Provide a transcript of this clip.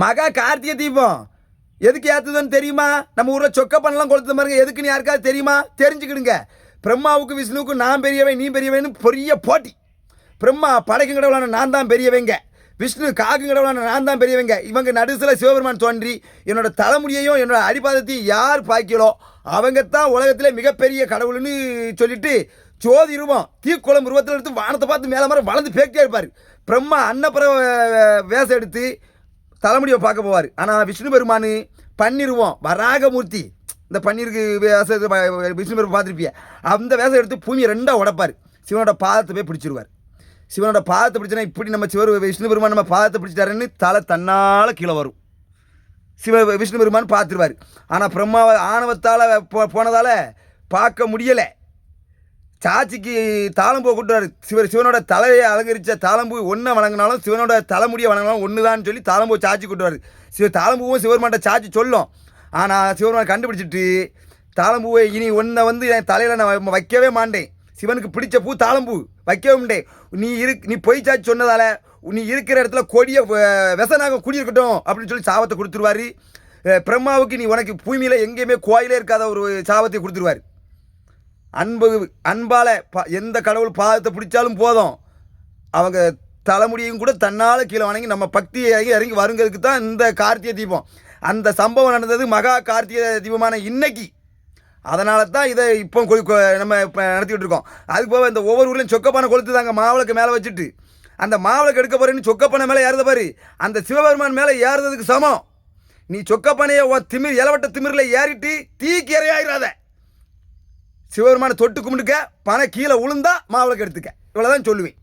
மகா கார்த்திகை தீபம். எதுக்கு ஏற்றுதுன்னு தெரியுமா? நம்ம ஊரில் சொக்க பண்ணலாம் கொளுத்த பாருங்க. எதுக்குன்னு யாருக்காவது தெரியுமா? தெரிஞ்சுக்கிடுங்க. பிரம்மாவுக்கு விஷ்ணுவுக்கு நான் பெரியவன் நீ பெரியவன்னு பெரிய போட்டி. பிரம்மா படைக்கும் கடவுளான நான் தான் பெரியவங்க. விஷ்ணு காக்கும் கடவுளான நான் தான் பெரியவங்க. இவங்க நடுசில் சிவபெருமான் தோன்றி என்னோட தலைமுடியையும் என்னோட அடிபாதத்தையும் யார் பாய்க்கலோ அவங்க தான் உலகத்திலே மிகப்பெரிய கடவுள்னு சொல்லிட்டு ஜோதி ரூபம் தீக்குளம் உருவத்தில் எடுத்து வானத்தை பார்த்து மேலே மாதிரி வளர்ந்து பேக்கிட்டே இருப்பார். பிரம்மா அன்னப்புற வேஷம் எடுத்து தலைமுடியை பார்க்க போவார். ஆனால் விஷ்ணு பெருமான் பன்னிருவோம் வராகமூர்த்தி. இந்த பன்னீருக்கு வேஷம் விஷ்ணு பெருமான் பார்த்துருப்பிய. அந்த வேஷம் எடுத்து பூமியை ரெண்டாக உடைப்பார். சிவனோட பாதத்தை போய் பிடிச்சிருவார். சிவனோட பாதத்தை பிடிச்சனா இப்படி நம்ம சிவர் விஷ்ணு பெருமான் நம்ம பாதத்தை பிடிச்சிட்டாருன்னு தலை தன்னால் கீழே வரும். சிவ விஷ்ணு பெருமான் பார்த்துருவார். ஆனால் பிரம்மாவை ஆணவத்தால் போ போனதால் பார்க்க முடியலை. சாட்சிக்கு தாளம்பூ கூட்டுவார் சிவர் சிவனோட தலையை அலங்கரித்த தாளம்பூ ஒன்றை வணங்கினாலும் சிவனோட தலைமுடியை வணங்கினாலும் ஒன்று தான் சொல்லி தாளம்பூ சாட்சி கூட்டுவார் சிவ தாளம்பூவும் சிவருமான்ட்ட சாட்சி சொல்லும். ஆனால் சிவருமான் கண்டுபிடிச்சிட்டு தாளம்பூவை இனி ஒன்றை வந்து என் தலையில் நான் வைக்கவே மாட்டேன். சிவனுக்கு பிடிச்ச பூ தாளம்பூ வைக்கவே மாட்டேன். நீ இரு நீ பொய் சாட்சி சொன்னதால் நீ இருக்கிற இடத்துல கொடிய அஹ், விசனாக குடியிருக்கட்டும் அப்படின்னு சொல்லி சாபத்தை கொடுத்துருவாரு. பிரம்மாவுக்கு நீ உனக்கு பூமியில் எங்கேயுமே கோயிலே இருக்காத ஒரு சாபத்தை கொடுத்துருவாரு. அன்பு அன்பால் ப எந்த கடவுள் பாதத்தை பிடிச்சாலும் போதும். அவங்க தலைமுடியும் கூட தன்னால் கீழே வணங்கி நம்ம பக்தியை இறங்கி இறங்கி வருங்கிறதுக்கு தான் இந்த கார்த்திகை தீபம். அந்த சம்பவம் நடந்தது மகா கார்த்திகை தீபமான இன்னைக்கு. அதனால தான் இதை இப்போ நம்ம இப்போ நடத்திக்கிட்டு இருக்கோம். அதுக்கு போக இந்த ஒவ்வொரு ஊர்லேயும் சொக்கப்பானை கொளுத்துதாங்க மாவிளக்கு மேலே வச்சுட்டு. அந்த மாவிளக்கு எடுக்க போறேன்னு சொக்கப்பானை மேலே ஏறுத பாரு. அந்த சிவபெருமான் மேலே ஏறுறதுக்கு சமம். நீ சொக்கப்பானையை உன் திமிர் இலவட்ட திமிரில் ஏறிட்டு தீக்கு இறையாயிராத சிவபெருமானை தொட்டு கும்பிட்டுக்க பணம் கீழே உளுந்தா மாவிளக்கு எடுத்துக்க. இவ்வளோதான் சொல்லுவேன்.